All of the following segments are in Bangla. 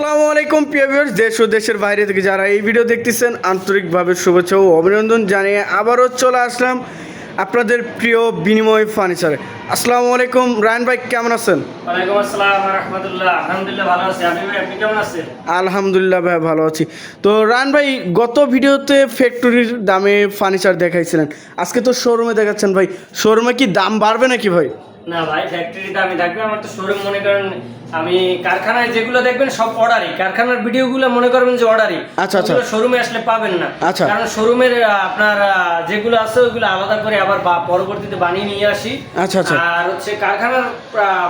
আসসালামু আলাইকুম প্রিয় ভিউয়ার্স দেশ ও দেশের বাইরে থেকে যারা এই ভিডিও দেখতেছেন আন্তরিকভাবে শুভেচ্ছা ও অভিনন্দন জানিয়ে আবারও চলে আসলাম আপনাদের প্রিয় বিনিময় ফার্নিচারে আসসালামু আলাইকুম রায়ন ভাই কেমন আছেন? আলহামদুলিল্লাহ ভালো আছি। আপনি ভাই ভালো আছি। তো রায়ন ভাই গত ভিডিওতে ফ্যাক্টরির দামে ফার্নিচার দেখাইছিলেন। আজকে তো শোরুমে দেখাচ্ছেন ভাই। শোরুমে কি দাম বাড়বে নাকি ভাই? না ভাই ফ্যাক্টরিতে আমি থাকবে। আমার তো শোরুম মনে করেন আমি কারখানায় যেগুলো দেখবেন সব অর্ডারই কারখানার ভিডিওগুলো মনে করবেন যে অর্ডারই আচ্ছা, আচ্ছা। শোরুমে আসলে পাবেন না আচ্ছা। কারণ শোরুমের আপনার যেগুলো আছে ওইগুলো আলাদা করে আবার পরবর্তীতে বানিয়ে নিয়ে আসি আচ্ছা, আচ্ছা। আর হচ্ছে কারখানার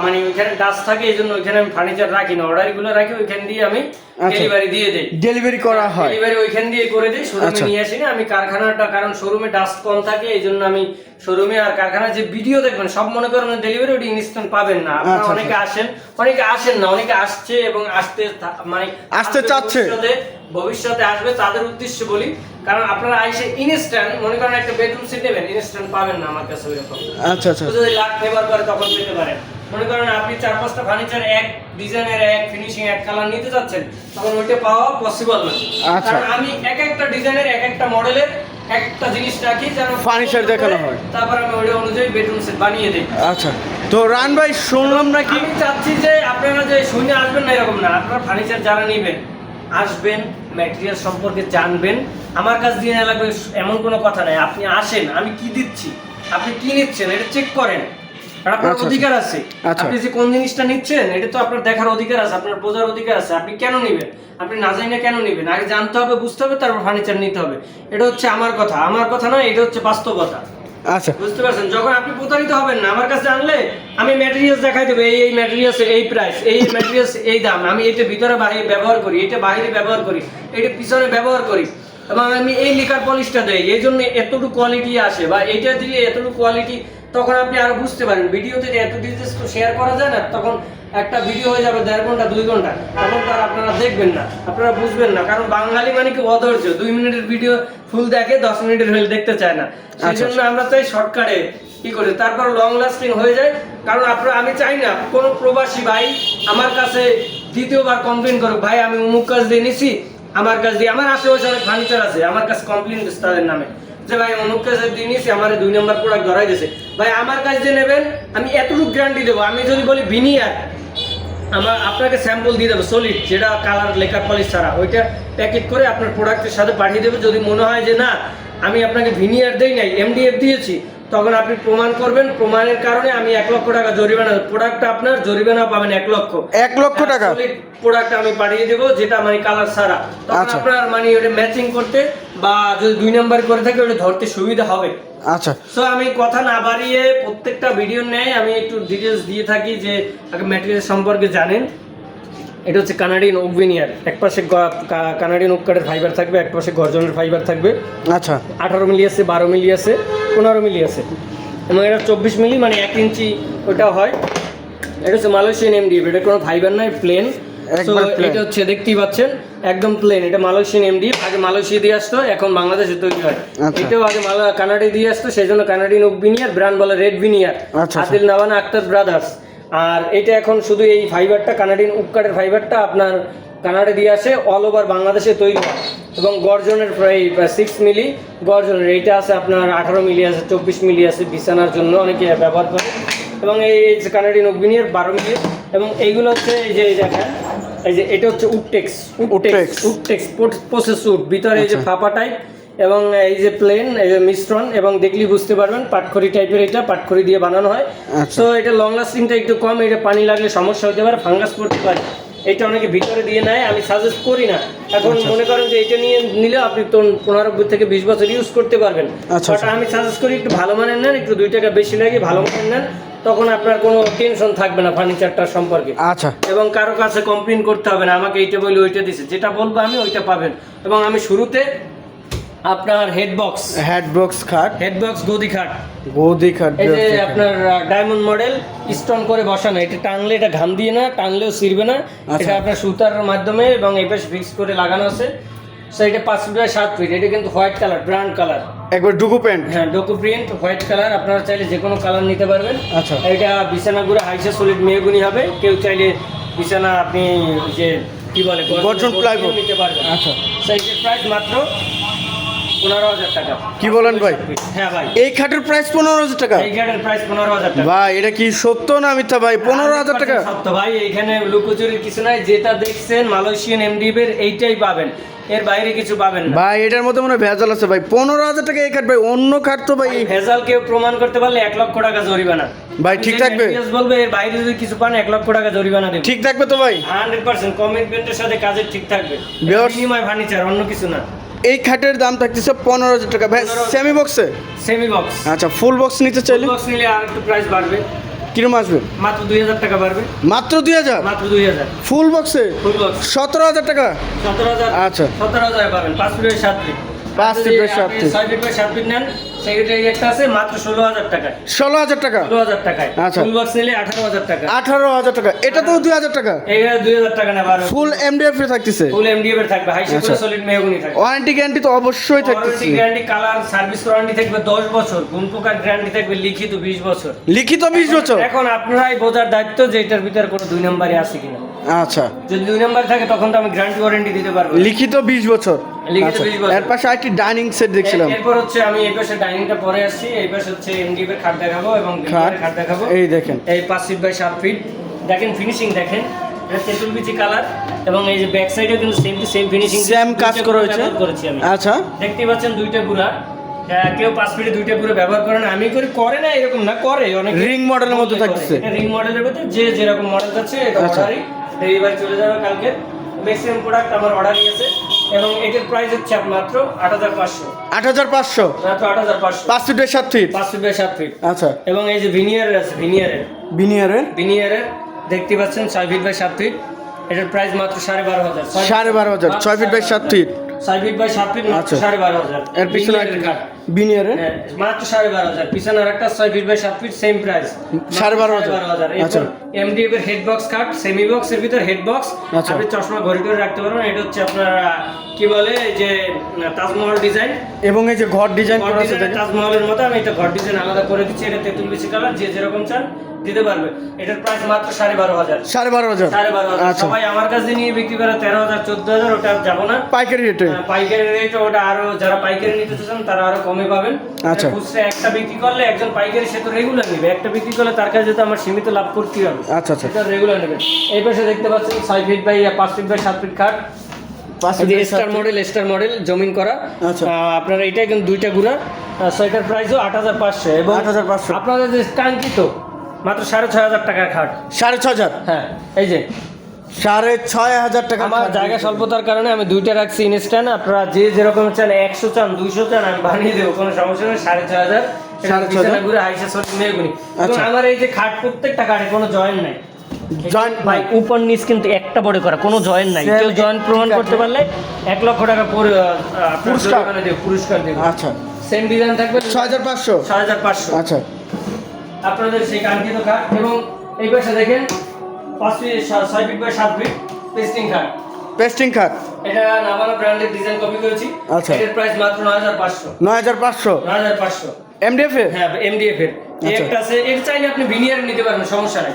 মানে ওইখানে ডাস্ট থাকে এই জন্য ওইখানে আমি ফার্নিচার রাখি না অর্ডারগুলো রাখি ওইখান দিয়ে আমি আচ্ছা। ডেলিভারি দিয়ে দিই ডেলিভারি করা হয় ডেলিভারি ওইখান দিয়ে করে দিই শোরুমে আচ্ছা। নিয়ে আসি না আমি কারখানাটা কারণ শোরুমে ডাস্ট কম থাকে এই জন্য আমি শোরুমে আর কারখানার যে ভিডিও দেখবেন সব মনে করেন ডেলিভারি ওটি ইনস্ট্যান্ট পাবেন না আপনারা আচ্ছা, অনেকে আসেন অনেকে আসেন না অনেকে আসছে এবং আসতে মানে আসতে চাচ্ছে। ভবিষ্যতে আসবে তাদের উদ্দেশ্যে বলি। কারণ আপনারা আইসে ইনস্ট্যান্ট মনে করেন একটা বেডরুম সিট নেবেন ইনস্ট্যান্ট পাবেন না আমার কাছে ওইরকম। আচ্ছা আচ্ছা। যদি লাখ ফেভার করে তখন পেতে পারেন। মনে করেন আপনি চার পাঁচটা ফার্নিচার এক ডিজাইনের এক ফিনিশিং এক কালার নিতে চাচ্ছেন তখন ওইটা পাওয়া পসিবল না। আচ্ছা। কারণ আমি এক একটা ডিজাইনের এক একটা মডেলের একটা জিনিস রাখি যেন Furniture দেখানো হয়। তারপর আমি ওই অনুযায়ী বেডরুম সেট বানিয়ে দিই। আচ্ছা। তো রান ভাই শুনলাম নাকি আমি চাচ্ছি যে আপনারা যে শুনে আসবেন না এরকম না আপনারা ফার্নিচার যারা নেবেন আসবেন ম্যাটেরিয়াল সম্পর্কে জানবেন। আমার কাছ দিয়ে লাগবে এমন কোনো কথা নাই। আপনি আসেন আমি কি দিচ্ছি? আপনি কি নিচ্ছেন? এটা চেক করেন। আপনার আচ্ছা, অধিকার আছে। আচ্ছা। আপনি যে কোন জিনিসটা নিচ্ছেন এটা তো আপনার দেখার অধিকার আছে আপনার বোঝার অধিকার আছে। আপনি কেন নেবেন? আপনি না জানি না কেন নেবেন? আগে জানতে হবে বুঝতে হবে তারপর ফার্নিচার নিতে হবে। এটা হচ্ছে আমার কথা। আমার কথা নয় এটা হচ্ছে বাস্তবতা। আচ্ছা। বুঝতে পারছেন? যখন আপনি প্রতারিত হবেন না আমার কাছে আনলে আমি ম্যাটেরিয়ালস দেখাই দেবো এই এই ম্যাটেরিয়ালস এই প্রাইস এই ম্যাটেরিয়ালস এই দাম। আমি এটা ভিতরে বাইরে ব্যবহার করি এটা বাইরে ব্যবহার করি এটা পিছনে ব্যবহার করি। এবং আমি এই লিকার পলিশটা দেই। এই জন্য এতটুকু কোয়ালিটি আসে বা এইটা দিয়ে এতটুকু কোয়ালিটি তখন আপনি আরও বুঝতে পারেন। ভিডিওতে যে এত ডিটেলস তো শেয়ার করা যায় না তখন একটা ভিডিও হয়ে যাবে দেড় ঘণ্টা দুই ঘণ্টা। তখন তো আর আপনারা দেখবেন না আপনারা বুঝবেন না। কারণ বাঙালি মানে কি অধৈর্য। দুই মিনিটের ভিডিও ফুল দেখে দশ মিনিটের হলে দেখতে চায় না। সেই আচ্ছা। জন্য আমরা চাই শর্টকাটে কি করে তারপর লং লাস্টিং হয়ে যায়। কারণ আপনারা আমি চাই না কোনো প্রবাসী ভাই আমার কাছে দ্বিতীয়বার কমপ্লেন করুক ভাই আমি অমুক কাজ দিয়ে নিছি আমার কাছ দিয়ে আমার আশেপাশে অনেক ফার্নিচার আছে আমার কাছে কমপ্লেন তাদের নামে। যে ভাই, অমুক কাছে দিয়ে আমার দুই নম্বর প্রোডাক্ট ধরাই দিয়েছে ভাই, আমার কাছ দিয়ে নেবেন, আমি এতটুকু গ্যারান্টি দেবো। আমি যদি বলি ভিনিয়ার আমার আপনাকে স্যাম্পল দিয়ে দেবো সলিড যেটা কালার লেখা পলিশ ছাড়া। ওইটা প্যাকেট করে আপনার প্রোডাক্টের সাথে পাঠিয়ে দেবে। যদি মনে হয় যে না, আমি আপনাকে ভিনিয়ার দেই নাই এমডিএফ দিয়েছি তখন আপনি প্রমাণ করবেন প্রমাণের কারণে আমি এক লক্ষ টাকা জরিমানা প্রোডাক্টটা আপনার জরিমানা পাবেন এক লক্ষ। এক লক্ষ টাকা? প্রোডাক্ট আমি পাঠিয়ে দেবো যেটা মানে কালার সারা তখন আচ্ছা। আপনার মানে ওটা ম্যাচিং করতে বা যদি দুই নাম্বার করে থাকে ওটা ধরতে সুবিধা হবে। আচ্ছা। সো আমি কথা না বাড়িয়ে প্রত্যেকটা ভিডিও নেয় আমি একটু ডিটেলস দিয়ে থাকি যে আগে ম্যাটেরিয়াল সম্পর্কে জানেন। এটা হচ্ছে কানাডিয়ান ওক ভিনিয়ার এক পাশে কানাডিয়ান ওক কাঠের ফাইবার থাকবে এক পাশে গর্জনের ফাইবার থাকবে। আচ্ছা। আঠারো মিলি আছে বারো মিলি আছে পনেরো মিলি আছে। এবং এটা চব্বিশ মিলি মানে এক ইঞ্চি ওটা হয়। এটা হচ্ছে মালয়েশিয়ান এমডিএফ এটা কোনো ফাইবার নয় প্লেন এটা হচ্ছে দেখতেই পাচ্ছেন একদম প্লেন এটা মালয়েশিয়ান এমডিএফ আগে মালয়েশিয়া দিয়ে আসতো এখন বাংলাদেশে তৈরি হয়। আচ্ছা। এটাও আগে কানাডা দিয়ে আসতো সেই জন্য কানাডিয়ান ওক ভিনিয়ার ব্র্যান্ড বলে রেড ভিনিয়ার আচ্ছা, আচ্ছা। আদিল নাবানা আক্তার ব্রাদার্স। আর এটা এখন শুধু এই ফাইবারটা কানাডিয়ান উপকারের ফাইবারটা আপনার কানাডা দিয়ে আসে অল ওভার বাংলাদেশে তৈরি হয় এবং গর্জনের প্রায় সিক্স মিলি গর্জনের এইটা আছে আপনার আঠারো মিলি আছে চব্বিশ মিলি আছে বিছানার জন্য অনেকে ব্যবহার করে এবং এই কানাডিয়ান অগ্নিয়ার বারো মিলি এবং এইগুলো হচ্ছে এই যে দেখেন এই যে এটা হচ্ছে Woodtex. Woodtex Woodtex process wood ভিতরে এই যে আচ্ছা। ফাঁপা টাইপ এবং এই যে প্লেন এই যে মিশ্রণ এবং দেখলেই বুঝতে পারবেন পাটখড়ি টাইপের এটা পাটখড়ি দিয়ে বানানো হয়। আচ্ছা। তো এটা লং লাস্টিংটা একটু কম এটা পানি লাগলে সমস্যা হতে পারে ফাঙ্গাস পড়তে পারে। এটা অনেকে ভিতরে দিয়ে নেয় আমি সাজেস্ট করি না। এখন আচ্ছা। মনে করেন যে এটা নিয়ে নিলে আপনি তো পনেরো থেকে বিশ বছর ইউজ করতে পারবেন। আচ্ছা, বাট আচ্ছা। আমি সাজেস্ট করি একটু ভালো মানের নেন একটু দুই টাকা বেশি লাগে ভালো মানের নেন তখন আপনার কোনো টেনশন থাকবে না ফার্নিচারটার সম্পর্কে। আচ্ছা। এবং কারও কাছে কমপ্লেন করতে হবে না আমাকে এইটা বলি ওইটা দিছে যেটা বলব আমি ওইটা পাবেন। এবং আমি শুরুতে আপনার হেড বক্স হ্যাড বক্স খাট। হেড বক্স গদি খাট। গদি খাট এই যে আপনার ডায়মন্ড মডেল স্টোন করে বসানো। এটা টানলে এটা ঘাম দিয়ে না টানলেও ছিড়বে না। আচ্ছা। এটা আপনার সুতার মাধ্যমে এবং এই পাশে ফিক্স করে লাগানো আছে। সো এটা পাঁচ ফিট বাই সাত ফিট এটা কিন্তু হোয়াইট কালার ব্রাউন কালার একবার ডুকু প্যান্ট। হ্যাঁ ডোকো প্রিন্ট হোয়াইট কালার আপনারা চাইলে যে কোনো কালার নিতে পারবেন। আচ্ছা। এটা বিছানা গুঁড়ো হাইসে সলিড মেহগুনি হবে। কেউ চাইলে বিছানা আপনি যে কি বলে গর্জন plywood। নিতে পারবেন। আচ্ছা। সাইজের প্রাইস মাত্র পনেরো হাজার টাকা। কি বলেন ভাই? হ্যাঁ ভাই। এই খাটের প্রাইস পনেরো হাজার টাকা? এই গাড়ির প্রাইস পনেরো হাজার টাকা। ভাই এটা কি সত্য না মিথ্যা ভাই? পনেরো হাজার টাকা? সত্য ভাই এইখানে লুকোচুরির কিছু নাই। যেটা দেখছেন মালয়েশিয়ান এমডিবের এইটাই পাবেন। এর বাইরে কিছু পাবেন না। ভাই এটার মধ্যে মনে হয় ভেজাল আছে ভাই। পনেরো হাজার টাকা এই খাট ভাই অন্য খাট তো ভাই ভেজাল কেউ প্রমাণ করতে পারলে এক লক্ষ টাকা জরিমানা। ভাই, ঠিক থাকবে? বলবে এর বাইরে যদি কিছু পান এক লক্ষ টাকা জরিমানা দেবে। ঠিক থাকবে তো ভাই। হান্ড্রেড পার্সেন্ট কমিটমেন্টের সাথে কাজের ঠিক থাকবে। বিনিময় ফার্নিচার অন্য কিছু না। এই খাটের দাম থাকতেছে পনেরো হাজার টাকা। ভাই সেমি বক্সে সেমি বক্স আচ্ছা ফুল বক্স নিতে চাইলে? বক্স নিলে আর একটু প্রাইস বাড়বে। কিরম আসবে? মাত্র দুই হাজার টাকা বাড়বে। মাত্র দুই হাজার? মাত্র দুই হাজার। ফুল বক্সে ফুল বক্স সতেরো হাজার টাকা? সতেরো হাজার আচ্ছা। সতেরো হাজার পাবেন পাঁচ ফিটের সাত ফিট পাঁচ আর যদি সাত ফিট। ছয় ফিট বাই সাত ফিট নেন সেক্ষেত্রে একটা আছে মাত্র ষোলো হাজার টাকায়। ষোলো হাজার টাকা? ষোলো হাজার টাকায়। আচ্ছা। ফুল বক্স নিলে আঠারো হাজার টাকা। আঠারো হাজার টাকা। এটা তো দুই হাজার টাকা? এইটা দুই হাজার টাকা নেবার ফুল এমডিএফ এ থাকতেছে? ফুল এমডিএফ এর থাকবে। হাই। সলিড মেহগুনি থাকবে। ওয়ারেন্টি গ্যারান্টি তো অবশ্যই থাকতেছে। Warranty guarantee colour service warranty থাকবে দশ বছর। কোন প্রকার গ্যারান্টি থাকবে লিখিত বিশ বছর। লিখিত বিশ বছর? এখন আপনারাই বোঝার দায়িত্ব যে এটার ভিতরে কোনো দুই নম্বরই আছে কিনা। আচ্ছা। যদি দুই নম্বর থাকে তখন তো আমি গ্যারান্টি ওয়ারেন্টি দিতে পারব লিখিত বিশ বছর। আচ্ছা, 20 এর পাশে আরেকটি ডাইনিং সেট দেখছিলাম। এর- এরপর হচ্ছে আমি এই পাশে ডাইনিংটা পরে আসছি এই পাশে হচ্ছে এমডিএফ এর খাট দেখাবো এবং খাট খাট দেখাবো। এই দেখেন। এই পাঁচ ফিট বাই সাত ফিট দেখেন ফিনিশিং দেখেন। এটা তেঁতুল বিচি কালার এবং এই যে ব্যাক সাইডেও কিন্তু same to same finishing same কাজ করা হয়েছে করেছি আমি। আচ্ছা। দেখতে পাচ্ছেন দুইটা গুড়া কেউ পাঁচ ফিটে দুইটা গুঁড়ো ব্যবহার করে না। আমি করি করে না এরকম না করে। অনেক model এর মধ্যে থাকতেছে। রিং মডেলের মধ্যে যে যেরকম মডেল আছে এটা আচ্ছা। অর্ডারই ডেলিভারি চলে যাবে কালকে। ম্যাক্সিমাম প্রোডাক্ট আমার অর্ডারই আছে। এবং এটার প্রাইস হচ্ছে মাত্র আট হাজার পাঁচশো। আট হাজার পাঁচশো? মাত্র আট হাজার পাঁচশো। পাঁচ ফিট সাত ফিট? পাঁচ ফিট বাই সাত ফিট। আচ্ছা। এবং এই যে ভিনিয়ারের আছে ভিনিয়ারের ভিনিয়ারের ভিনিয়ারের দেখতে পাচ্ছেন ছয় ফিট বাই সাত ফিট। এটার প্রাইস মাত্র সাড়ে বারো হাজার। সাড়ে বারো হাজার। ছয় ফিট বাই সাত ফিট? ছয় ফিট বাই সাত ফিট মাত্র আচ্ছা। সাড়ে বারো হাজার। এর পিছনে বিনিয়ারের হ্যাঁ, মাত্র সাড়ে বারো হাজার। পিছনে আর একটা ছয় ফিট বাই সাত ফিট সেম প্রাইস সাড়ে বারো হাজার। আচ্ছা। এমডিএফ এর head box cut semi box এর ভিতর হেড বক্স আচ্ছা। আপনি চশমা ঘড়ি করে রাখতে পারবেন। এটা হচ্ছে আপনার কি বলে যে তাজমহল ডিজাইন এবং এই যে ঘর ডিজাইন করা আছে তাজমহলের মতো আমি এটা ঘর ডিজাইন আলাদা করে দিচ্ছি। এটা তেঁতুল বেশি কালার যে যেরকম চান। দিতে পারবে। এটার প্রাইস মাত্র সাড়ে বারো হাজার। সাড়ে বারো হাজার। সাড়ে বারো হাজার। আচ্ছা। সবাই আমার কাছে নিয়ে বিক্রি করে তেরো হাজার চোদ্দ হাজার ওটা যাব না। পাইকারি রেটে পাইকারি রেট ওটা আরও যারা পাইকারি নিতে চান তারা আরও কমে পাবেন। আচ্ছা। খুচরা একটা বিক্রি করলে একজন পাইকারি সে তো রেগুলার নেবে। একটা বিক্রি করলে তার কাছে তো আমার সীমিত লাভ করতে হবে আচ্ছা আচ্ছা। সেটা রেগুলার নেবে। এই পাশে দেখতে পাচ্ছেন ছয় ফিট বাই পাঁচ ফিট বাই সাত ফিট খাট। স্টার মডেল স্টার মডেল জমিন করা। আচ্ছা। আপনার এইটা কিন্তু দুইটা গুড়া ছয়টার প্রাইসও আট হাজার পাঁচশো। এবং 8,500 আপনাদের যে কাঙ্ক্ষিত মাত্র সাড়ে ছয় হাজার টাকার খাট। সাড়ে ছ হাজার? হ্যাঁ এই যে। সাড়ে ছয় হাজার টাকা আমার জায়গা স্বল্পতার কারণে আমি দুইটা রাখছি ইনস্ট্যান্ট আপনারা যে যেরকম চান একশো চান দুইশো চান আমি বানিয়ে দেবো কোনো সমস্যা নেই সাড়ে ছয় হাজার। আচ্ছা। আমার এই যে খাট প্রত্যেকটা খাটে কোনো জয়েন্ট নাই। জয়েন্ট ভাই উপর নিচ কিন্তু একটা বড় করা কোনো জয়েন্ট নাই। কেউ জয়েন্ট প্রমাণ করতে পারলে এক লক্ষ টাকা পুর- পুরস্কার। পুরস্কার দেবে। আচ্ছা। সেম ডিজাইন থাকবে? ছয় হাজার পাঁচশো। ছয় হাজার পাঁচশো। আচ্ছা। আপনাদের সেই কাঙ্ক্ষিত খাট এবং এই পাশে দেখেন পাঁচ ফিট ছয় ফিট বাই সাত ফিট পেস্টিং খাট পেস্টিং খাট এটা নাভানা ব্র্যান্ডের ডিজাইন কপি করেছি। আচ্ছা। এর প্রাইস মাত্র নয় হাজার পাঁচশো। নয় হাজার পাঁচশো? নয় হাজার পাঁচশো। এমডিএফ এর? হ্যাঁ এমডিএফ এর। একটা আছে এর চাইলে আপনি ভিনিয়ার নিতে পারেন সমস্যা নাই।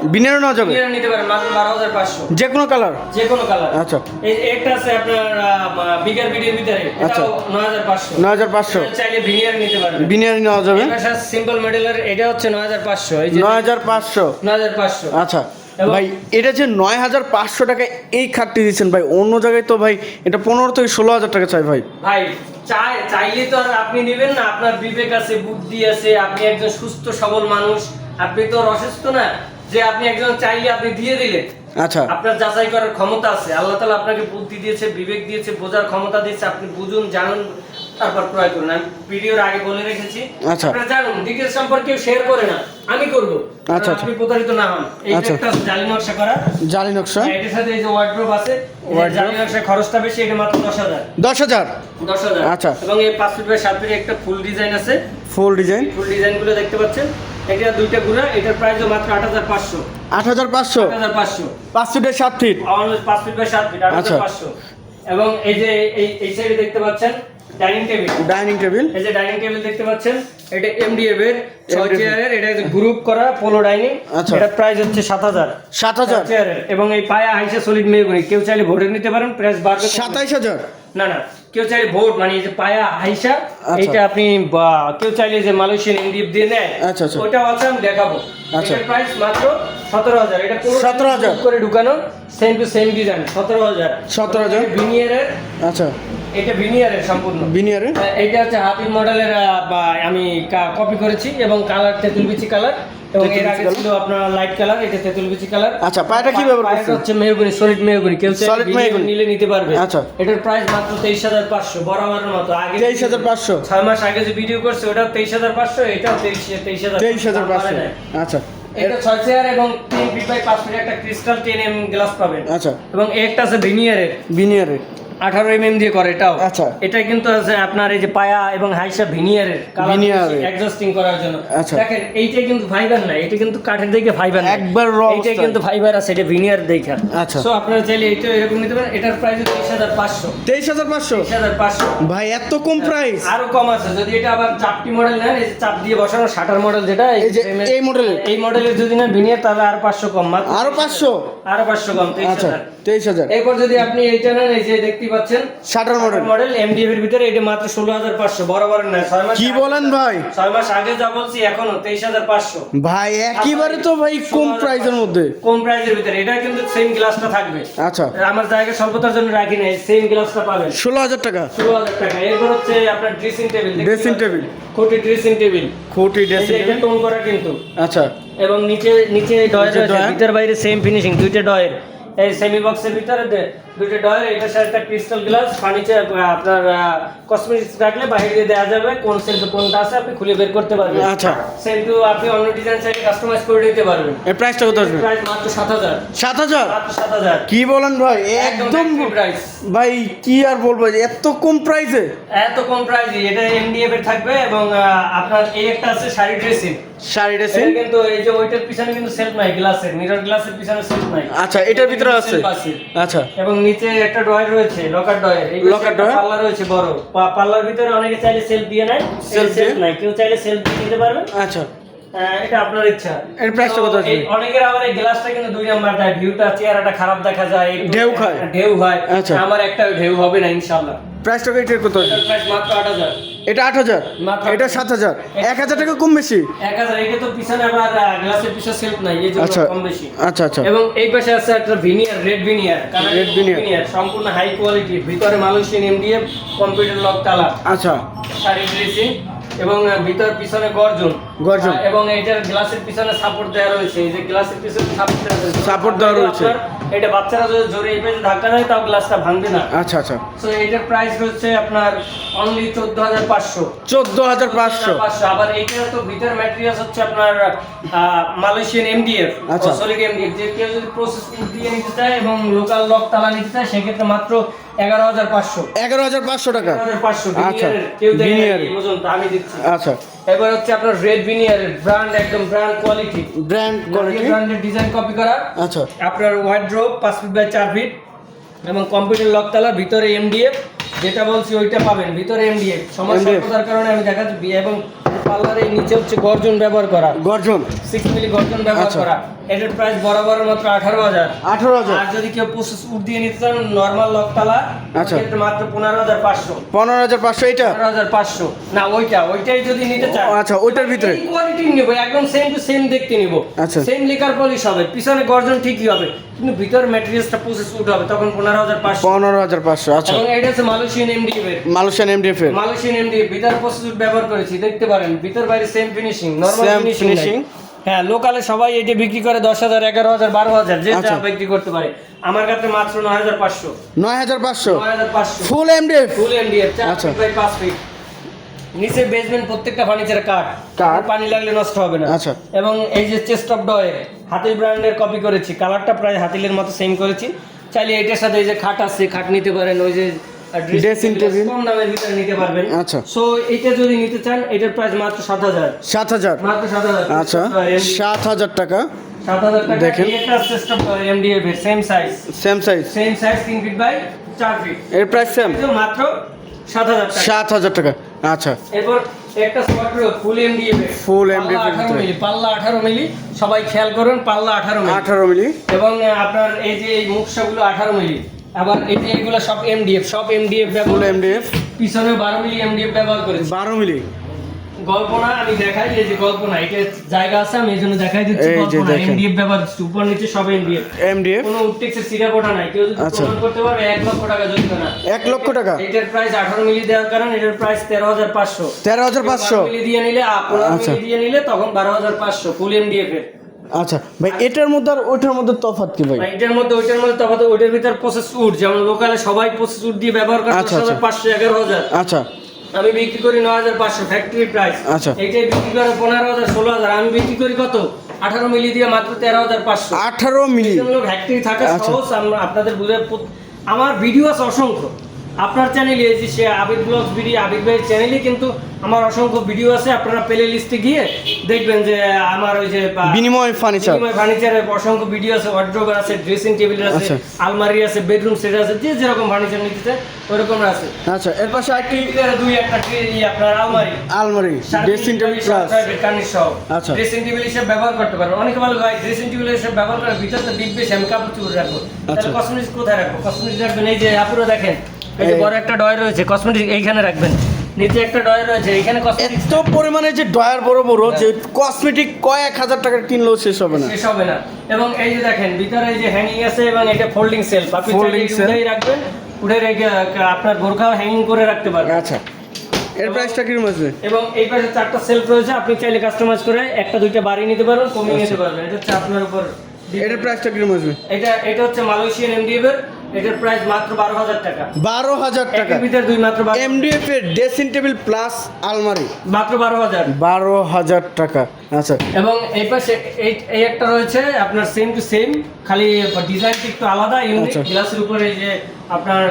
যাবে? ভিনিয়ার নিতে পারেন মাত্র বারো হাজার পাঁচশো। যে কোনো কালার যে কোনো কালার আচ্ছা। এই একটা আছে আপনার বিগার বিডির ভিতরে আচ্ছা। এটাও নয় হাজার পাঁচশো। নয় হাজার পাঁচশো। চাইলে ভিনিয়ার নিতে পারেন। বিনিয়ার নেওয়া যাবে? সিম্পল মডেলের এটা হচ্ছে নয় হাজার পাঁচশো এই যে নয় হাজার পাঁচশো। নয় হাজার পাঁচশো। আচ্ছা। এবং- ভাই এটা যে নয় হাজার পাঁচশো টাকা এই খাটটি দিচ্ছেন ভাই অন্য জায়গায় তো ভাই এটা পনেরো থেকে ষোলো হাজার টাকা চাই ভাই। ভাই চাই চাইলে তো আর আপনি নেবেন না আপনার বিবেক আছে বুদ্ধি আছে আপনি একজন সুস্থ সবল মানুষ আপনি তো অসুস্থ না যে আপনি একজন চাইলে আপনি দিয়ে দিলেন। আচ্ছা। আপনার যাচাই করার ক্ষমতা আছে আল্লাহ তালা আপনাকে বুদ্ধি দিয়েছে বিবেক দিয়েছে বোঝার ক্ষমতা দিয়েছে আপনি বুঝুন জানুন তারপর ক্রয় করুন। আমি ভিডিওর আগে বলে রেখেছি। আচ্ছা। আপনারা জানুন ডিটেলস সম্পর্কে শেয়ার করে না। আমি করব। আচ্ছা, আপনি প্রতারিত না হন। এই যে আচ্ছা। একটা জালি নকশা করা। জালি নকশা। এটার সাথে এই যে ওয়ার্ড্রোব আছে জালি নকশা খরচটা বেশি এটা মাত্র দশ হাজার। দশ হাজার? দশ হাজার। আচ্ছা। এবং এই পাঁচ ফিট বাই সাত ফিট একটা ফুল ডিজাইন আছে। ফুল ডিজাইন ফুল ডিজাইনগুলো দেখতে পাচ্ছেন? এটা দুইটা গুড়া এটার প্রাইস মাত্র আট হাজার পাঁচশো। আট হাজার পাঁচশো? আট হাজার পাঁচশো। পাঁচ ফিটের সাত ফিট? আমাদের পাঁচ ফিট বাই সাত ফিট আট আচ্ছা। হাজার পাঁচশো। এবং এই যে এই এই সাইডে দেখতে পাচ্ছেন ডাইনিং টেবিল। Dining table. এই যে ডাইনিং টেবিল দেখতে পাচ্ছেন এটা এমডিএফ এর ছয় চেয়ারের এটা গ্রুপ করা পোলো ডাইনিং আচ্ছা। এটা প্রাইস হচ্ছে সাত হাজার। সাত হাজার। চেয়ারের। এবং এই পায়া হাইসে সলিড কেউ চাইলে ভোটে নিতে পারেন প্রাইস বাড়বে সাতাইশ হাজার। না না। কেউ চাইলে ভোট মানে যে পায়া হাইসা আচ্ছা। এটা আপনি কেউ চাইলে যে মালয়েশিয়ান এমডিএফ দিয়ে নেয় আচ্ছা, আচ্ছা। ওটা আছে আমি দেখাবো। এটার প্রাইস মাত্র সতেরো হাজার। এটা পুরো 17,000 করে ঢুকানো সেম টু সেম ডিজাইন সতেরো হাজার। 17,000 ভিনিয়ারের আচ্ছা। এটা ভিনিয়ারের সম্পূর্ণ। বিনিয়ারে আহ, এইটা হচ্ছে হাতির মডেলের আমি কপি করেছি এবং কালার তেঁতুল বিচি কালার এবং এর আগে ছিল আপনার লাইট কালার এটা তেঁতুল বিচি কালার আচ্ছা, পায়াটা কি ব্যবহার করছেন? হচ্ছে মেহগুনি সলিড মেহগুনি। কেউ vinyl মেহগনি। নিলে নিতে পারবে। আচ্ছা। এটার প্রাইস মাত্র তেইশ হাজার পাঁচশো বরাবরের মতো। আগে তেইশ হাজার পাঁচশো? ছয় মাস আগে যে ভিডিও করছে হাজার পাঁচশো এটাও তেইশ তেইশ হাজার তেইশ হাজার পাঁচশো। দাম বাড়ে নাই। আচ্ছা। এটা ছয় চেয়ার এবং তিন ফিট বাই পাঁচ ফিট একটা ক্রিস্টাল টেন এম গ্লাস পাবেন। আচ্ছা। এবং একটা আছে ভিনিয়ারের বিনিয়ারে আঠারো এম এম দিয়ে করে এটাও আচ্ছা। এটা কিন্তু আছে আপনার এই যে পায়া এবং হাইসা ভিনিয়ারের Veneer এর। অ্যাডজাস্টিং করার জন্য আচ্ছা। দেখেন এইটা কিন্তু ফাইবার না এটা কিন্তু কাঠের দিকে ফাইবার একবার raw এইটা কিন্তু ফাইবার আছে এটা ভিনিয়ার দেখা আচ্ছা। সো আপনারা চাইলে এটা এরকম নিতে পারেন এটার প্রাইস হাজার পাঁচশো। তেইশ হাজার পাঁচশো? হাজার পাঁচশো। ভাই এত কম প্রাইস আরও কম আছে। যদি এটা আবার চাপটি মডেল নেন এই চাপ দিয়ে বসানো শাটার মডেল যেটা এই যে এই মডেলের এই মডেলের যদি ভিনিয়ার তাহলে আর পাঁচশো কম মাত্র আরও পাঁচশো? আরও পাঁচশো কম আচ্ছা তেইশ হাজার। এরপর যদি আপনি এইটা নেন এই যে দেখতে পাচ্ছেন শাটার মডেল মডেল এমডিএফ এর ভিতরে এটা মাত্র ষোলো হাজার পাঁচশো বড় বড় না ছয় মাস কি বলেন ভাই? ছয় মাস আগে যা বলছি এখনও তেইশ হাজার পাঁচশো। ভাই একেবারে তো ভাই কম প্রাইসের মধ্যে। কম প্রাইসের ভিতরে এটা কিন্তু সেম গ্লাসটা থাকবে। আচ্ছা। আমার জায়গা স্বল্পতার জন্য রাখি নাই সেম গ্লাসটা পাবেন। ষোলো হাজার টাকা। ষোলো হাজার টাকা। এরপর হচ্ছে আপনার ড্রেসিং টেবিল ড্রেসিং টেবিল কোটি ড্রেসিং টেবিল খুঁটি ড্রেসিং এটা টোন করা কিন্তু। আচ্ছা। এবং নিচে নিচে ডয়ের রয়েছে। ভিতর বাইরে সেম ফিনিশিং দুইটা ডয়ের এই সেমি বক্সের ভিতরে দে- দুইটা ডয়ের এটার সাথে একটা ক্রিস্টাল গ্লাস ফার্নিচার আপনার কসমেটিক্স রাখলে বাইরে দিয়ে দেওয়া যাবে কোন সেন্ট কোনটা আছে আপনি খুলে বের করতে পারবেন। আচ্ছা। সেন্টু আপনি অন্য ডিজাইন চাইলে কাস্টমাইজ করে দিতে পারবেন। এর প্রাইসটা কত আসবে? প্রাইস মাত্র সাত হাজার। সাত হাজার? মাত্র সাত হাজার। কি বলেন ভাই? একদম প্রাইস ভাই কি আর বলব এত কম প্রাইসে এত কম প্রাইস এটা এমডিএফ এর থাকবে এবং আপনার এই একটা আছে শাড়ি ড্রেসিং শাড়ি ড্রেসিং কিন্তু এই যে ওইটার পিছনে কিন্তু সেলফ নাই গ্লাসের মিরর গ্লাসের পিছনে সেলফ নাই। আচ্ছা এটার ভিতরে আছে। আচ্ছা। এবং নিচে একটা ড্রয়ার রয়েছে লকার ড্রয়ার এই লকার drawer? পাল্লা রয়েছে বড়। পাল্লার ভিতরে অনেকে চাইলে সেলফ দিয়ে নেয় সেলফ নাই। কেউ চাইলে সেলফ দিয়ে নিতে পারবে। আচ্ছা। এটা আপনার ইচ্ছা। এর কত আছে? অনেকের আবার এই গ্লাসটা কিন্তু দুই নাম্বার দেয়। ভিউটা চেহারাটা খারাপ দেখা যায় ঢেউ খায়। ঢেউ হয়। আচ্ছা। আমার একটা ঢেউ হবে না ইনশাআল্লাহ। প্রাইসটা কত? আসবে প্রাইস মাত্র আট হাজার। এটা আট হাজার। এটা সাত হাজার। এক হাজার টাকা কম বেশি? এক হাজার এটা তো পিছনে আবার গ্লাসের পিছনে সেলফ নাই এই জন্য আচ্ছা। কম বেশি। আচ্ছা আচ্ছা। এবং এই পাশে আছে একটা veneer red veneer red veneer সম্পূর্ণ হাই কোয়ালিটি ভিতরে মালয়েশিয়ান এমডিএফ কম্পিউটার লক তালা আচ্ছা। শাড়ি ড্রেসিং এবং ভিতর পিছনে গর্জন। গর্জন। এবং এটার গ্লাসের পিছনে সাপোর্ট দেওয়া রয়েছে। এই যে গ্লাসের পিছনে সাপোর্ট দেওয়া রয়েছে। Support দেওয়া রয়েছে। এটা বাচ্চারা যদি জোরে এই পেজে ধাক্কা দেয় তাও গ্লাসটা ভাঙবে না। আচ্ছা আচ্ছা। সো এটার প্রাইস হচ্ছে আপনার অনলি চোদ্দ হাজার পাঁচশো। চোদ্দ হাজার পাঁচশো। আবার এইটা তো ভিতর ম্যাটেরিয়ালস হচ্ছে আপনার মালয়েশিয়ান এমডিএফ আচ্ছা। সলিড এমডিএফ যে কেউ যদি প্রসেস দিয়ে নিতে চায় এবং লোকাল লক তালা নিতে চায় সেক্ষেত্রে মাত্র এগারো হাজার পাঁচশো। এগারো হাজার পাঁচশো টাকা। আচ্ছা, কেউ আমি দিচ্ছি। আচ্ছা। এবার হচ্ছে আপনার রেড ভিনিয়ারের ব্র্যান্ড একদম ব্র্যান্ড কোয়ালিটি ব্র্যান্ড কোয়ালিটি ব্র্যান্ডের ডিজাইন কপি করা। আচ্ছা। আপনার ওয়ার্ড্রোব পাঁচ ফিট বাই চার ফিট এবং কম্পিউটার লকতালা ভিতরে এমডিএফ যেটা বলছি ওইটা পাবেন। ভিতরে এমডিএফ MDF স্বল্পতার কারণে আমি দেখাচ্ছি। বি- এবং পার্লার নিচে হচ্ছে গর্জন ব্যবহার করা। গর্জন। সিক্স মিলি গর্জন ব্যবহার আচ্ছা। করা। এটার প্রাইস বরাবর মাত্র আঠারো হাজার। আঠারো হাজার। আর যদি কেউ পঁচিশ উঠ দিয়ে নিতে চান নর্মাল লক তালা আচ্ছা। মাত্র পনেরো হাজার পাঁচশো। পনেরো হাজার পাঁচশো এটা পনেরো হাজার পাঁচশো। না ওইটা ওইটাই যদি নিতে চান আচ্ছা, ওইটার ভিতরে? কোয়ালিটি নিব একদম সেম টু সেম দেখতে নিব। আচ্ছা। সেম লিকার পলিশ হবে। পিছনে গর্জন ঠিকই হবে। কিন্তু ভিতর ম্যাটেরিয়ালসটা পঁচিশ উঠ হবে তখন পনেরো হাজার পাঁচশো। পনেরো হাজার পাঁচশো আচ্ছা। এটা হচ্ছে মালয়েশিয়ান এমডিএফ এর মালয়েশিয়ান এমডিএফ এর মালয়েশিয়ান এমডিএফ ভিতর উড ব্যবহার করেছি দেখতে পারেন। ভিতর বাইরে সেম ফিনিশিং নরমাল ফিনিশিং হ্যাঁ লোকালে সবাই এটা বিক্রি করে দশ হাজার এগারো হাজার বারো হাজার যে যা আচ্ছা। বিক্রি করতে পারে। আমার কাছে মাত্র নয় হাজার পাঁচশো। নয় হাজার পাঁচশো? নয় হাজার পাঁচশো। ফুল এমডিএফ ফুল এমডিএফ চার আচ্ছা। ফিট বাই পাঁচ ফিট নিচে বেসমেন্ট প্রত্যেকটা ফার্নিচার কাঠ কাঠ। পানি লাগলে নষ্ট হবে না। আচ্ছা। এবং এই যে চেস্ট অফ ডয়ের হাতিল ব্র্যান্ডের কপি করেছি। কালারটা প্রায় হাতিলের মতো সেম করেছি। চাইলে এটার সাথে এই যে খাট আছে খাট নিতে পারেন ওই যে table table। কম দামের ভিতরে নিতে পারবেন। আচ্ছা। সো এটা যদি নিতে চান এটার প্রাইস মাত্র সাত হাজার। সাত হাজার? মাত্র সাত হাজার। আচ্ছা সাত হাজার টাকা। সাত হাজার দেখেন। Same size same size same size তিন ফিট বাই চার ফিট এর প্রাইস সেম মাত্র সাত হাজার টাকা। সাত হাজার টাকা। আচ্ছা। এরপর একটা স্কটরো ফুল এর আঠারো ভিতরে। মিলি পাল্লা আঠারো মিলি। সবাই খেয়াল করুন পাল্লা আঠারো মিলি। আঠারো মিলি। এবং আপনার এই যে এই মুখসাগুলো আঠারো মিলি। আবার এই যে এগুলো সব এমডিএফ সব এমডিএফ ব্যবহার এমডিএফ পিছনে বারো মিলি এমডিএফ ব্যবহার করেছি। বারো মিলি? গল্পনা আমি দেখাই এই যে গল্পনা এটা জায়গা আছে আমি এই জন্য দেখাই দিচ্ছি গল্পনা। এমডিএফ ব্যবহার উপর নিচে সব এমডিএফ এমডিএফ কোনো উটটেক্সের সিরা কোটা নাই কেউ যদি আচ্ছা। প্রমাণ করতে পারবে এক লক্ষ টাকা জরিমানা এক লক্ষ টাকা? এটার প্রাইস আঠারো মিলি দেওয়ার কারণে এটার প্রাইস তেরো হাজার পাঁচশো। তেরো হাজার পাঁচশো? মিলি দিয়ে নিলে আ, পনেরো আচ্ছা। মিলি দিয়ে নিলে তখন বারো হাজার পাঁচশো ফুল এমডিএফ এর। আচ্ছা ভাই এটার মধ্যে আর ওইটার মধ্যে তফাৎ কি ভাই? এটার মধ্যে ওইটার মধ্যে তফাৎ ওইটার ভিতর প্রসেস উড যেমন লোকালে সবাই প্রসেস উড দিয়ে ব্যবহার করে দশ হাজার আচ্ছা। পাঁচশো এগারো হাজার। আচ্ছা। আমি বিক্রি করি নয় হাজার পাঁচশো ফ্যাক্টরি প্রাইস আচ্ছা। এইটাই বিক্রি করে পনেরো হাজার ষোলো হাজার। আমি বিক্রি করি কত? আঠারো মিলি দিয়ে মাত্র তেরো হাজার পাঁচশো। আঠারো মিলি। ফ্যাক্টরি থাকা আচ্ছা। সহজ আমরা আপনাদের বুঝে আমার ভিডিও আছে অসংখ্য। আপনার চ্যানেলে এই যে সে আবির ব্লগস ভিডিও আবির ভাইয়ের চ্যানেলে কিন্তু আমার অসংখ্য ভিডিও আছে। আপনারা প্লে লিস্টে গিয়ে দেখবেন যে আমার ওই যে বিনিময় ফার্নিচার বিনিময় ফার্নিচারের অসংখ্য ভিডিও আছে ওয়ার্ড্রোব আছে ড্রেসিং টেবিল আছে আচ্ছা। আলমারি আছে বেডরুম সেট আছে যে যেরকম ফার্নিচার নিতে চায় ওরকম আছে। আচ্ছা এর পাশে একটি দুই একটা ট্রে- আপনার আলমারি। আলমারি ড্রেসিং টেবিল প্লাস আচ্ছা। ড্রেসিং টেবিল হিসেবে ব্যবহার করতে পারবেন অনেকে বলে ভাই ড্রেসিং টেবিল হিসেবে ব্যবহার করে ভিতরে বেশি আমি কাপড় চুপড়ে রাখব। তাহলে আচ্ছা। কসমেটিক্স কোথায় রাখব? কসমেটিক্স রাখবেন এই যে আপুরা দেখেন এই যে বড় একটা ডয় রয়েছে কসমেটিক্স এইখানে রাখবেন। নিচে একটা ডয় রয়েছে কসমেটিক্স এত পরিমাণে যে ডয়ার বড় বড় যে কসমেটিক কয়েক হাজার টাকার কিনলেও শেষ হবে না। শেষ হবে না। এবং এই যে দেখেন ভিতরে এই যে হ্যাঙ্গিং আছে এবং এটা ফোল্ডিং সেলফ আপনি shelf। উঠেই রাখবেন উঠে রেখে আপনার বোরখাও হ্যাঙ্গিং করে রাখতে পারবেন। আচ্ছা। এর প্রাইসটা কীরকম আছে? এবং এই পাশে চারটা সেলফ রয়েছে আপনি চাইলে কাস্টমাইজ করে একটা দুইটা বাড়িয়ে নিতে পারবেন কমিয়ে নিতে পারবেন। এটা হচ্ছে আপনার উপর এটার প্রাইসটা কীরকম আসবে এটা এটা হচ্ছে মালয়েশিয়ান এমডিএফ এর এটার প্রাইস মাত্র বারো হাজার টাকা। বারো হাজার টাকা। একের ভিতরে দুই মাত্র এমডিএফ এর ড্রেসিং টেবিল প্লাস আলমারি। মাত্র টাকা। আচ্ছা। এবং এই পাশে এই এই একটা রয়েছে আপনার সেম টু সেম খালি ডিজাইনটা একটু আলাদা ইউনিক আচ্ছা। গ্লাসের উপরে যে আপনার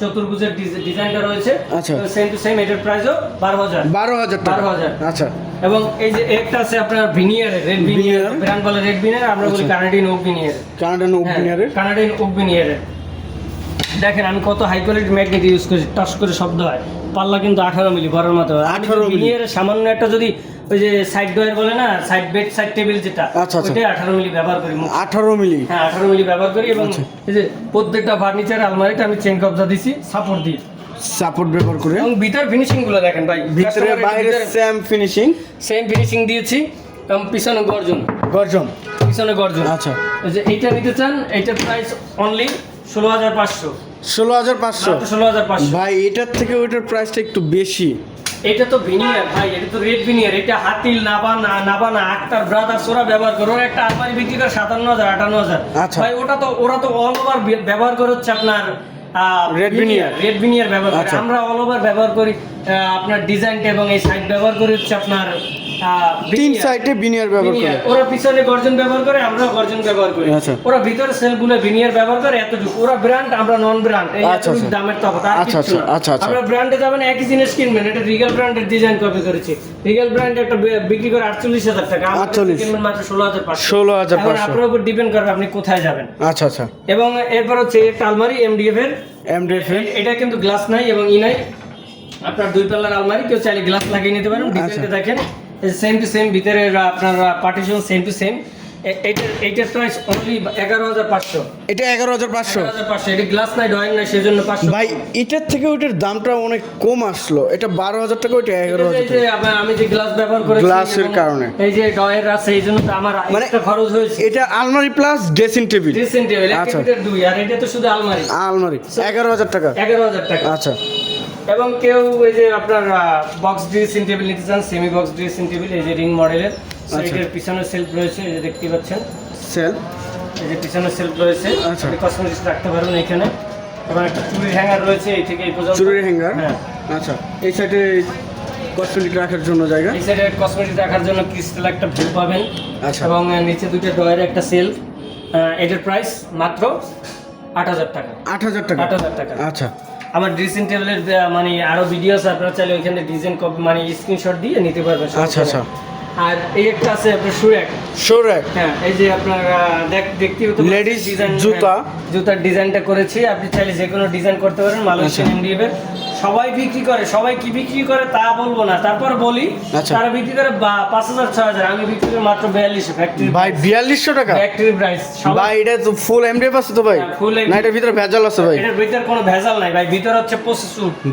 চতুর্ভুজের ডিজ- ডিজাইনটা রয়েছে আচ্ছা। সেম টু সেম এটার প্রাইসও বারো হাজার। বারো হাজার টাকা। 12,000 আচ্ছা। এবং এই যে একটা আছে আপনার ভিনিয়ার রেড ভিনিয়ার ব্র্যান্ড বলে রেড ভিনিয়ার আমরা বলি আচ্ছা। কানাডিয়ান ওক ভিনিয়ার কানাডান ওপিনিয়ারের কানাডিয়ান ওক ভিনিয়ারের দেখেন আমি কত হাই কোয়ালিটি ম্যাগনেট ইউজ করি টাচ করে শব্দ হয়। পাল্লা কিন্তু আঠারো মিলি ঘরের মতো। 18 মিলি। ভিনিয়ারের সামান্য একটা যদি ওই যে সাইড ডোয়ার বলে না সাইড বেড সাইড টেবিল যেটা আচ্ছা, আচ্ছা। আঠারো মিলি ব্যবহার করি আঠারো মিলি? হ্যাঁ আঠারো মিলি ব্যবহার করি এবং আচ্ছা। এই যে প্রত্যেকটা ফার্নিচার আলমারিতে আমি চেন কবজা দিছি সাপোর্ট দিই সাপোর্ট ব্যবহার করে? এবং ভিতর ফিনিশিংগুলো দেখেন ভাই। ভিতরে বাইরে সেম ফিনিশিং সেম ফিনিশিং দিয়েছি এবং পিছনে গর্জন। গর্জন? পিছনে গর্জন। আচ্ছা। যে এইটা নিতে চান এইটার প্রাইস অনলি ষোলো হাজার পাঁচশো। ষোলো হাজার পাঁচশো। ষোলো হাজার পাঁচশো। ভাই এটার থেকে ওইটার প্রাইসটা একটু বেশি। এটা তো ভিনিয়ার ভাই এটা তো রেড ভিনিয়ার এটা হাতিল নাবানা নাবানা আক্তার ব্রাদার্স ওরা ব্যবহার করে। ওরা একটা আলমারি বিক্রি করে সাতান্ন হাজার আটান্ন হাজার। আচ্ছা। ভাই ওটা তো ওরা তো অল ওভার ব্যবহার করে হচ্ছে আপনার Red veneer। রেড ভিনিয়ার ব্যবহার করে। আচ্ছা। আমরা অল ওভার ব্যবহার করি আপনার ডিজাইনটা এবং এই সাইড ব্যবহার করি হচ্ছে আপনার তিন সাইডে বিনিয়ার ব্যবহার করে। ওরা পিছনে গর্জন ব্যবহার করে আমরা গর্জন ব্যবহার করি। আচ্ছা। ওরা ভিতরে সেলগুলো ভিনিয়ার ব্যবহার করে এতটুকু। ওরা ব্র্যান্ড আমরা নন ব্র্যান্ড এই আচ্ছা, আচ্ছা। দামের তফাৎ আচ্ছা, আচ্ছা, আচ্ছা, আচ্ছা। আমরা ব্র্যান্ডে যাবেন একই জিনিস কিনবেন। এটা রিগাল ব্র্যান্ডের ডিজাইন কপি করেছি। রিগাল ব্র্যান্ড একটা বিক্রি করে আটচল্লিশ হাজার টাকা। 48 কিনবেন মাত্র ষোলো হাজার পাঁচশো। ষোলো হাজার আপনার উপর ডিপেন্ড করবে আপনি কোথায় যাবেন। আচ্ছা আচ্ছা। এবং এরপর হচ্ছে একটা আলমারি এমডিএফ এর। এমডিএফ এর। এটা কিন্তু গ্লাস নাই এবং ই নাই। আপনার দুই পাল্লার আলমারি কেউ চাইলে গ্লাস লাগিয়ে নিতে পারেন। ডিজাইনটা দেখেন। সেম টু সেম ভিতরে আপনার পার্টিশন সেম টু সেম এইটার এইটার প্রাইস অনলি এগারো হাজার পাঁচশো। এটা এগারো হাজার পাঁচশো? পাঁচশো এটা গ্লাস নাই ড্রয়িং নাই সেজন্য পাঁচশো। ভাই এটার থেকে ওইটার দামটা অনেক কম আসলো। এটা বারো হাজার টাকা ওইটা এগারো হাজার আমি যে গ্লাস ব্যবহার গ্লাসের কারণে। এই যে ডয়ের আছে এই জন্য আমার মানে খরচ হয়েছে। এটা আলমারি plus dressing table dressing table আচ্ছা। দুই আর এটা তো শুধু আলমারি। আলমারি। এগারো হাজার টাকা। এগারো হাজার টাকা। আচ্ছা। এবং কেউ এই যে আপনার বক্স ড্রেসিং টেবিল নিতে চান সেমি বক্স ড্রেসিং টেবিল এই যে রিং মডেলের আচ্ছা। সাইডের পিছনে সেলফ রয়েছে এই যে দেখতে পাচ্ছেন। সেল এই যে পিছনে সেলফ রয়েছে আচ্ছা। কসমেটিক্স রাখতে পারবেন এখানে। এবং একটা চুরির হ্যাঙ্গার রয়েছে এই থেকে এই পর্যন্ত। চুরির হ্যাঙ্গার হ্যাঁ। আচ্ছা। এই সাইডে কসমেটিক রাখার জন্য জায়গা? এই সাইডে কসমেটিক্স রাখার জন্য ক্রিস্টাল একটা ভিউ পাবেন। আচ্ছা। এবং নিচে দুটো ডয়ের একটা সেলফ এটার প্রাইস মাত্র আট হাজার টাকা। আট হাজার টাকা। আট হাজার টাকা। আচ্ছা। আমার ড্রেসিং টেবিলের মানে আরও ভিডিওস আছে আপনারা চাইলে ওইখানে ডিজাইন কপি মানে স্ক্রিনশট দিয়ে নিতে পারবেন আচ্ছা, আচ্ছা। আর এই একটা আছে আপনার সুরেক সুরেক হ্যাঁ এই যে আপনার দেখ দেখতে হতো লেডিস ডিজাইন জুতা। জুতার ডিজাইনটা করেছি আপনি চাইলে যে কোনো ডিজাইন করতে পারেন মালয়েশিয়ান আচ্ছা। সবাই বিক্রি করে সবাই কি বিক্রি করে তা বলব না। তারপর বলি। তারা বিক্রি করে পাঁচ হাজার ছয় হাজার আমি বিক্রি করি মাত্র বিয়াল্লিশশো ফ্যাক্টরি ভাই বিয়াল্লিশশো টাকা? ফ্যাক্টরি প্রাইস ভাই এটা তো ফুল এমডিএফ আছে তো ভাই। হ্যাঁ, না এটার ভিতরে ভেজাল আছে ভাই। এটার ভিতর কোনো ভেজাল নাই ভাই ভিতর হচ্ছে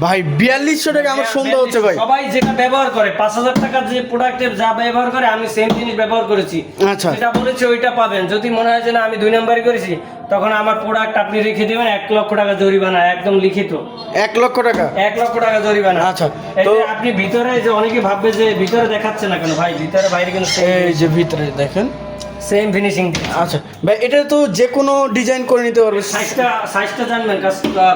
ভাই বিয়াল্লিশশো টাকা আমার সন্দেহ হচ্ছে ভাই। সবাই যেটা ব্যবহার করে পাঁচ হাজার টাকার যে প্রোডাক্টের যা ব্যবহার করে আমি সেম জিনিস ব্যবহার করেছি। আচ্ছা। যেটা বলেছি ওইটা পাবেন। যদি মনে হয় যে না আমি দুই নাম্বারই করেছি তখন আমার প্রোডাক্ট আপনি রেখে দেবেন এক লক্ষ টাকা জরিমানা একদম লিখিত। এক লক্ষ টাকা? এক লক্ষ টাকা জরিমানা। আচ্ছা, তো- আপনি ভিতরে যে অনেকে ভাববে যে ভিতরে দেখাচ্ছে না কেন? ভাই ভিতরে বাইরে কিন্তু এই যে ভিতরে দেখেন। সেম ফিনিশিং আচ্ছা ভাই এটা তো যে কোনো ডিজাইন করে নিতে পারবে। সাইজটা সাইজটা জানবেন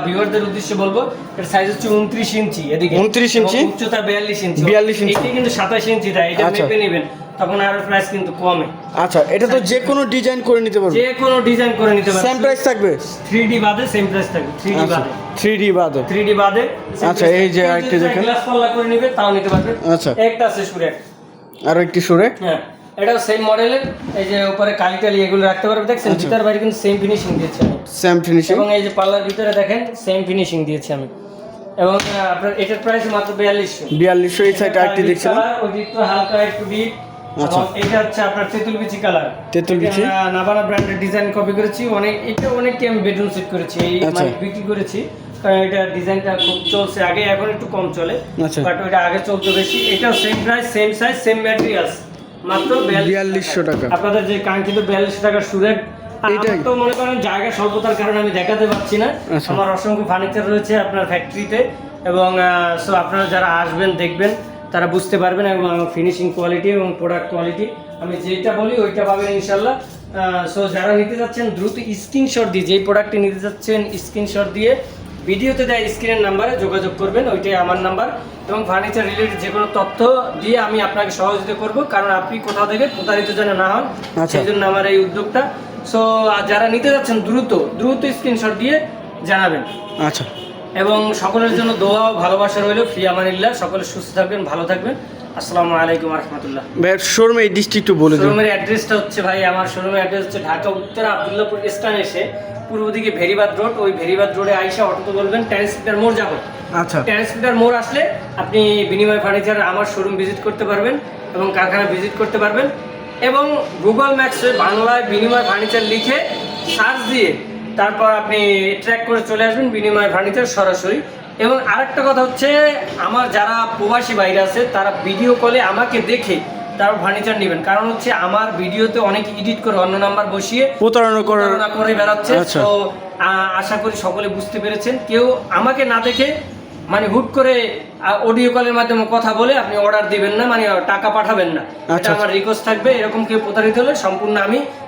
ভিউয়ারদের উদ্দেশ্যে বলব এর সাইজ হচ্ছে উনত্রিশ ইঞ্চি এদিকে। 29 ইঞ্চি? উচ্চতা বিয়াল্লিশ ইঞ্চি। 42 ইঞ্চি। এটি কিন্তু সাতাশ ইঞ্চি তাই এটা আচ্ছা। মেপে নেবেন। তখন আরও প্রাইস কিন্তু কমে। আচ্ছা এটা তো যে কোনো ডিজাইন করে নিতে পারবে। যে কোনো ডিজাইন করে নিতে সেম পারবেন প্রাইস থাকবে? থ্রি ডি বাদে সেম প্রাইস থাকবে থ্রি ডি আচ্ছা বাদে। থ্রি ডি বাদে। থ্রি ডি বাদে আচ্ছা, এই যে আরেকটি দেখেন। গ্লাস পাল্লা করে নিবে তাও নিতে পারবে। আচ্ছা। একটা আছে সুরে। আর একটি সুরে? হ্যাঁ এটাও সেম মডেলের এই যে উপরে কালি টালি এগুলো রাখতে পারবে দেখছেন? আচ্ছা। ভিতর বাইরে কিন্তু সেম ফিনিশিং দিয়েছে আমি। সেম ফিনিশিং এবং এই যে পাল্লার ভিতরে দেখেন সেম ফিনিশিং দিয়েছি আমি। এবং আপনার এটার প্রাইস মাত্র বিয়াল্লিশশো। বিয়াল্লিশশো এই সাইড আরেকটি দেখছিলাম। হালকা একটু ডিপ আচ্ছা। এটা হচ্ছে আপনার তেঁতুল বিচি কালার তেঁতুল বিচি? নাবানা ব্র্যান্ডের ডিজাইন কপি করেছি অনেক এটা অনেকটি আমি বেডরুম সেট করেছি আচ্ছা। মানে বিক্রি করেছি কারণ এটা ডিজাইনটা খুব চলছে আগে এখন একটু কম চলে আচ্ছা। বাট ওইটা আগে চলতো বেশি এটাও same price same size same materials মাত্র বিয়াল্লিশশো টাকা আপনাদের যে কাঙ্ক্ষিত বিয়াল্লিশ টাকার সুরেট? তো মনে করেন জায়গা স্বল্পতার কারণে আমি দেখাতে পারছি না আচ্ছা। আমার অসংখ্য ফার্নিচার রয়েছে আপনার ফ্যাক্টরিতে এবং সো আপনারা যারা আসবেন দেখবেন তারা বুঝতে পারবেন এবং আমার ফিনিশিং কোয়ালিটি এবং প্রোডাক্ট কোয়ালিটি আমি যেটা বলি ওইটা পাবেন ইনশাল্লাহ। সো যারা নিতে যাচ্ছেন দ্রুত স্ক্রিনশট দিয়ে যেই প্রোডাক্টটি নিতে যাচ্ছেন স্ক্রিনশট দিয়ে ভিডিওতে দেয় স্ক্রিনের নাম্বারে যোগাযোগ করবেন ওইটাই আমার নাম্বার এবং ফার্নিচার রিলেটেড যে কোনো তথ্য দিয়ে আমি আপনাকে সহযোগিতা করব কারণ আপনি কোথাও থেকে প্রতারিত যেন না হন আচ্ছা। সেই জন্য আমার এই উদ্যোগটা। সো যারা নিতে যাচ্ছেন দ্রুত দ্রুত স্ক্রিনশট দিয়ে জানাবেন। আচ্ছা। এবং সকলের জন্য দোয়া ও ভালোবাসা রইল। ফি আমানিল্লাহ। সকলে সুস্থ থাকবেন ভালো থাকবেন। আসসালামু আলাইকুম রহমতুল্লাহ। ভাই শোরুমে এই ডিস্ট্রিক্ট বলে দিন। শোরুমের অ্যাড্রেসটা হচ্ছে ভাই আমার শোরুমের অ্যাড্রেস হচ্ছে ঢাকা উত্তর আবদুল্লাপুর স্টান এসে পূর্ব দিকে ভেরিবাদ রোড। ওই ভেরিবাদ রোডে আইসা অটোতে বলবেন ট্রান্সমিটার মোড় যাব। আচ্ছা। ট্রান্সমিটার মোড় আসলে আপনি বিনিময় ফার্নিচার আমার শোরুম ভিজিট করতে পারবেন এবং কারখানা ভিজিট করতে পারবেন। এবং গুগল ম্যাপসে বাংলায় বিনিময় ফার্নিচার লিখে সার্চ দিয়ে তারপর আপনি ট্র্যাক করে চলে আসবেন বিনিময় ফার্নিচার সরাসরি। এবং আরেকটা কথা হচ্ছে আমার যারা প্রবাসী বাইরে আছে তারা ভিডিও কলে আমাকে দেখে তারপর ফার্নিচার নেবেন। কারণ হচ্ছে আমার ভিডিওতে অনেক এডিট করে অন্য নাম্বার বসিয়ে প্রতারণা করে বেড়াচ্ছে। আচ্ছা। তো আশা করি সকলে বুঝতে পেরেছেন। কেউ আমাকে না দেখে মানে হুট করে অডিও কলের মাধ্যমে কথা বলে আপনি অর্ডার দিবেন না মানে টাকা পাঠাবেন না। এটা আচ্ছা, আমার রিকোয়েস্ট থাকবে। এরকম কেউ প্রতারিত হলে সম্পূর্ণ আমি